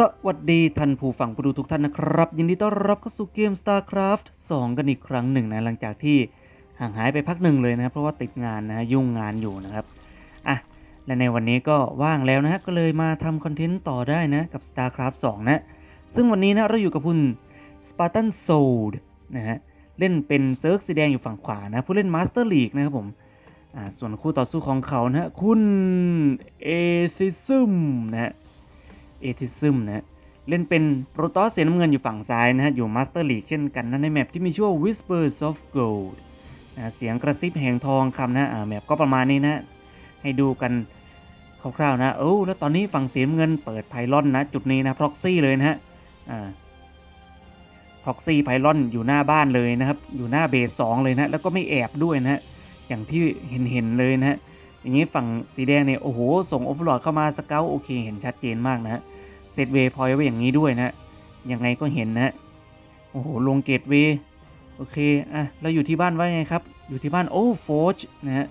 สวัสดีท่านผู้ฟังผู้ดูทุกท่านนะครับ ยินดีต้อนรับเข้าสู่เกม StarCraft 2 กันอีกครั้งหนึ่งนะหลังจากที่ห่างหายไปพักหนึ่งเลยนะเพราะว่าติดงานนะยุ่งงานอยู่นะครับอะและในวันนี้ก็ว่างแล้วนะฮะก็เลยมาทำคอนเทนต์ต่อได้นะกับ StarCraft 2 นะ ซึ่งวันนี้นะเราอยู่กับคุณ Spartan Soul นะฮะเล่นเป็นเซิร์กสีแดงอยู่ฝั่งขวานะผู้เล่น Master League นะครับผมอ่าส่วนคู่ต่อสู้ของเขานะฮะคุณเอซิซึมนะฮะ อทิซึมนะเล่นเป็นโปรตอสเสียน้ำเงินอยู่ฝั่งซ้ายนะฮะอยู่มาสเตอร์ลีกเช่นกันนะในแมปที่มีชื่อว่า Whispers of Gold นะเสียงกระซิบแห่งทองคำนะอ่าแมปก็ประมาณนี้นะให้ดูกันคร่าวๆนะโอ้แล้วตอนนี้ฝั่งเสียน้ำเงินเปิดไพลอนนะจุดนี้นะ proxy เลยนะฮะอ่า proxy ไพลอนอยู่หน้าบ้านเลยนะครับ อยู่หน้าเบสสองเลยนะแล้วก็ไม่แอบด้วยนะฮะอย่างที่เห็นเห็นๆเลยนะฮะอย่างนี้ฝั่งสีแดงเนี่ยโอ้โหส่งโอเวอร์ลอดเข้ามาสเกลโอเคเห็นชัดเจนมากนะฮะ เซตเวย์พอยไว้อย่างนี้ด้วยนะยังไงก็เห็นนะโอ้โหลงเกตเวย์โอเคอะเราอยู่ที่บ้านไว้ไงครับ อยู่ที่บ้านโอ้โฟชนะฮะ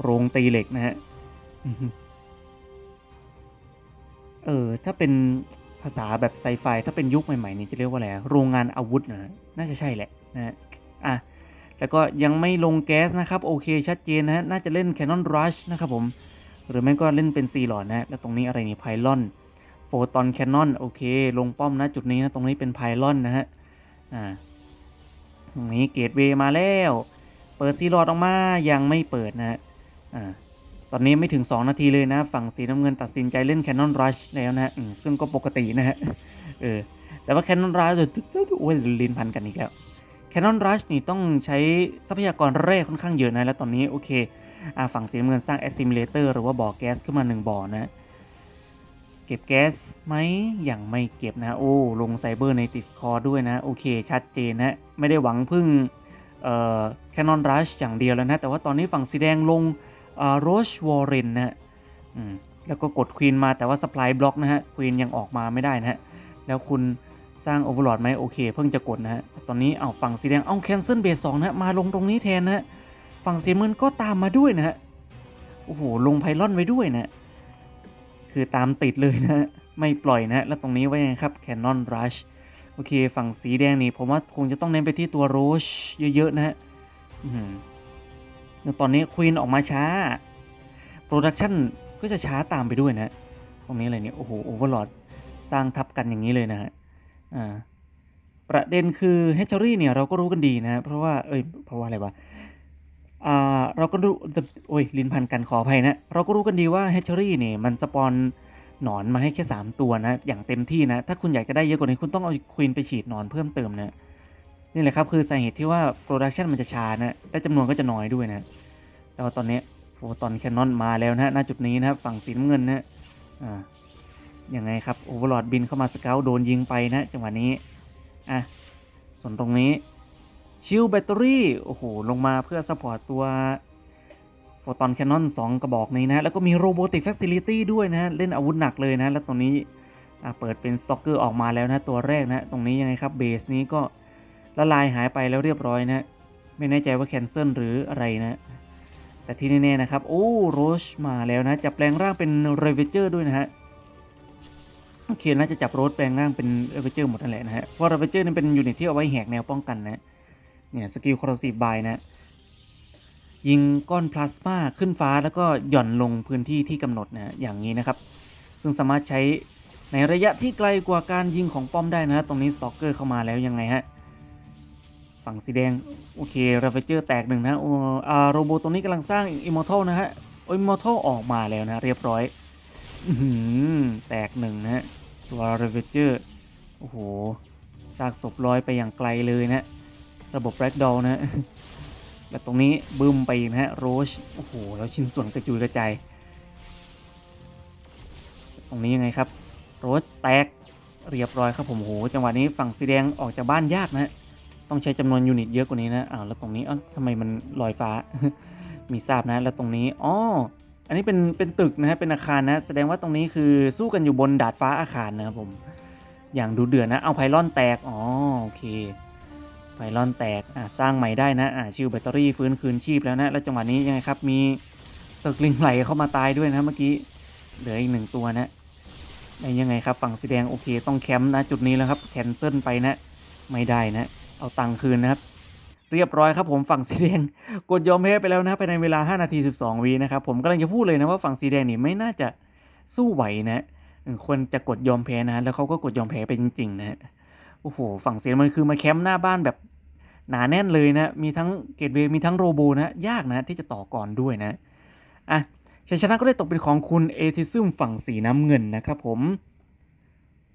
โรงตีเหล็กนะฮะเออถ้าเป็นภาษาแบบไซไฟถ้าเป็นยุคใหม่ๆนี่จะเรียกว่าอะไรโรงงานอาวุธนะน่าจะใช่แหละนะฮะอะแล้วก็ยังไม่ลงแก๊สนะครับ โอเคชัดเจนนะฮะน่าจะเล่น Cannon Rush นะครับผม หรือไม่ก็เล่นเป็นซีหลอดนะฮะแล้วตรงนี้อะไรนี่ไพลอน ฟตอนแคนนอนโอเค ลงป้อมนะจุดนี้นะ ตรงนี้เป็นไพลอนนะฮะ อ่า ตรงนี้เกตเวย์มาแล้ว เปิดซีหลอดออกมา ยังไม่เปิดนะฮะ อ่า ตอนนี้ไม่ถึง 2 นาทีเลยนะ ฝั่งสีน้ำเงินตัดสินใจเล่น Cannon Rush แล้วนะฮะซึ่งก็ปกตินะฮะ เออ แต่ว่า Cannon Rush โอ้ยลินพันกันอีกแล้ว Cannon Rush นี่ต้องใช้ทรัพยากรแร่ค่อนข้างเยอะนะ แล้วตอนนี้โอเค อ่า ฝั่งสีน้ำเงินสร้าง Assimilator หรือว่าบ่อแก๊สขึ้นมา 1 บ่อนะ ก็บแก๊สไหมยังไม่เก็บนะโอ้ลงไซเบอร์ในติดคอด้วยนะ โอเค ชัดเจนนะ ไม่ได้หวังพึ่งเอ่อ Cannon Rush อย่างเดียวแล้วนะ แต่ว่าตอนนี้ฝั่งสีแดงลงเอ่อ Roche Warren นะแล้วก็กดควีนมาแต่ว่า Supply Block นะฮะควีนยังออกมาไม่ได้นะฮะ แล้วคุณสร้าง Overlord ไหมโอเค เพิ่งจะกดนะฮะ ตอนนี้เอาฝั่งสีแดงเอา Cancel Base 2นะฮะมาลงตรงนี้แทนนะฮะ ฝั่งสีน้ำเงินก็ตามมาด้วยนะฮะ โอ้โห ลงไพลอนไว้ด้วยนะ คือตามติดเลยนะไม่ปล่อยนะ แล้วตรงนี้ไว้ไงครับ Cannon Rush โอเค ฝั่งสีแดงนี่ผมว่าคงจะต้องเน้นไปที่ตัวโรชเยอะ ๆ นะฮะตอนนี้ควีนออกมาช้า โปรดักชันก็จะช้าตามไปด้วยนะ ตรงนี้อะไรเนี่ย โอ้โห โอเวอร์ลอดสร้างทับกันอย่างนี้เลยนะฮะ อ่า ประเด็นคือเฮช r รี่เนี่ยเราก็รู้กันดีนะ เพราะว่า เอ้ย เพราะว่าอะไรวะ เราก็รู้โอ้ยลิ้นพันกันขออภัยนะ เราก็รู้กันดีว่าเฮช r รี่เนี่ยมันสปอนหนอนมาให้แค่ 3 ตัวนะ อย่างเต็มที่นะ ถ้าคุณอยากจะได้เยอะกว่านี้คุณต้องเอาควีนไปฉีดหนอนเพิ่มเติมนะ นี่แหละครับคือสาเหตุที่ว่าโปรดักชันมันจะช้านะและจำนวนก็จะน้อยด้วยนะ แต่ว่าตอนนี้โฟตอนแคนนอนมาแล้วนะณจุดนี้นะครับฝั่งสีน้ำเงินนะอ่ายังไงครับโอเวอร์ลอดบินเข้ามาสเกลโดนยิงไปนะ จังหวะนี้อะส่วนตรงนี้ ชิลแบตเตอรี่โอ้โหลงมาเพื่อซัพพอร์ตตัวโฟตอนแคนนอน2กระบอกนี้นะ แล้วก็มีโรบอติก f ฟ c ซิลิตี้ด้วยนะ เล่นอาวุธหนักเลยนะ แล้วตรงนี้เปิดเป็นสต็อกเกอร์ออกมาแล้วนะ ตัวแรกนะ ตรงนี้ยังไงครับเบสนี้ก็ละลายหายไปแล้วเรียบร้อยนะ ไม่แน่ใจว่าแคนเซิลหรืออะไรนะ แต่ที่แน่ๆนะครับ โอ้โรชมาแล้วนะ จะแปลงร่างเป็นเรเวเจอร์ด้วยนะฮะโอเคน่าจะจับโรสแปลงร่างเป็นเรเวเจอร์หมดนั่นแหละนะฮะเพราะเรเวเจอร์นี่เป็นยูนิตที่เอาไว้แหกแนวป้องกันนะ เนี่ยสกิลคอร์ซีบายนะยิงก้อนพลาสมาขึ้นฟ้าแล้วก็หย่อนลงพื้นที่ที่กำหนดนะอย่างนี้นะครับ ซึ่งสามารถใช้ในระยะที่ไกลกว่าการยิงของป้อมได้นะ ตรงนี้สตอกเกอร์เข้ามาแล้วยังไงฮะ ฝั่งสีแดง โอเคเรเวเจอร์แตกหนึ่งนะโอ้อาโรโบตรงนี้กำลังสร้างอิมมอร์ทัลนะฮะอิมมอร์ทัลออกมาแล้วนะ เรียบร้อยอื้อหือแตกหนึ่งนะฮะตัวเรเวเจอร์โอ้โหซากศพลอยไปอย่างไกลเลยนะ ระบบแร็กดอลนะและตรงนี้บึ้มไปนะฮะโรชโอ้โหแล้วชิ้นส่วนกระจุยกระจายตรงนี้ยังไงครับ โรชแตกเรียบร้อยครับผมโอ้โหจังหวะนี้ฝั่งสีแดงออกจากบ้านยากนะฮะต้องใช้จำนวนยูนิตเยอะกว่านี้นะอ้าวแล้วตรงนี้เอ้าทำไมมันลอยฟ้า มีทราบนะ แล้วตรงนี้อ๋ออันนี้เป็นเป็นตึกนะฮะเป็นอาคารนะ แสดงว่าตรงนี้คือสู้กันอยู่บนดาดฟ้าอาคารนะครับผม อย่างดูเดือดนะ เอาไพลอนแตกอ๋อโอเค ไพลอนแตกอะสร้างใหม่ได้นะอะชิวแบตเตอรี่ฟื้นคืนชีพแล้วนะ แล้วจังหวะนี้ยังไงครับ มีตกลิงไหลเข้ามาตายด้วยนะเมื่อกี้ เหลืออีกหนึ่งตัวนะยังไงครับ ฝั่งสีแดงโอเค ต้องแคมป์นะจุดนี้แล้วครับแคนเซิลไปนะ ไม่ได้นะ เอาตังค์คืนนะครับ เรียบร้อยครับผมฝั่งสีแดงกดยอมแพ้ไปแล้วนะภายในเวลา 5 นาที 12วินะครับผมกำลังจะพูดเลยนะว่าฝั่งสีแดงนี่ไม่น่าจะสู้ไหวนะควรจะกดยอมแพ้นะแล้วเขาก็กดยอมแพ้ไปจริงๆนะโอ้โห ฝั่งสีแดงมันคือมาแคมป์หน้าบ้านแบบ หนาแน่นเลยนะ มีทั้งเกตเวย์มีทั้งโรโบนะ ยากนะที่จะต่อก่อนด้วยนะ อะชัยชนะก็ได้ตกเป็นของคุณเอทิซึมฝั่งสีน้ำเงินนะครับผม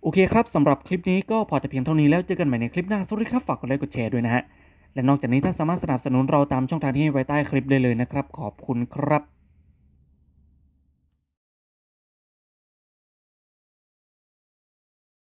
โอเคครับสำหรับคลิปนี้ก็พอแต่เพียงเท่านี้แล้วเจอกันใหม่ในคลิปหน้า สวัสดีครับ ฝากกดไลค์กดแชร์ด้วยนะฮะ และนอกจากนี้ท่านสามารถสนับสนุนเราตามช่องทางที่ให้ไว้ใต้คลิปได้เลยนะครับ ขอบคุณครับ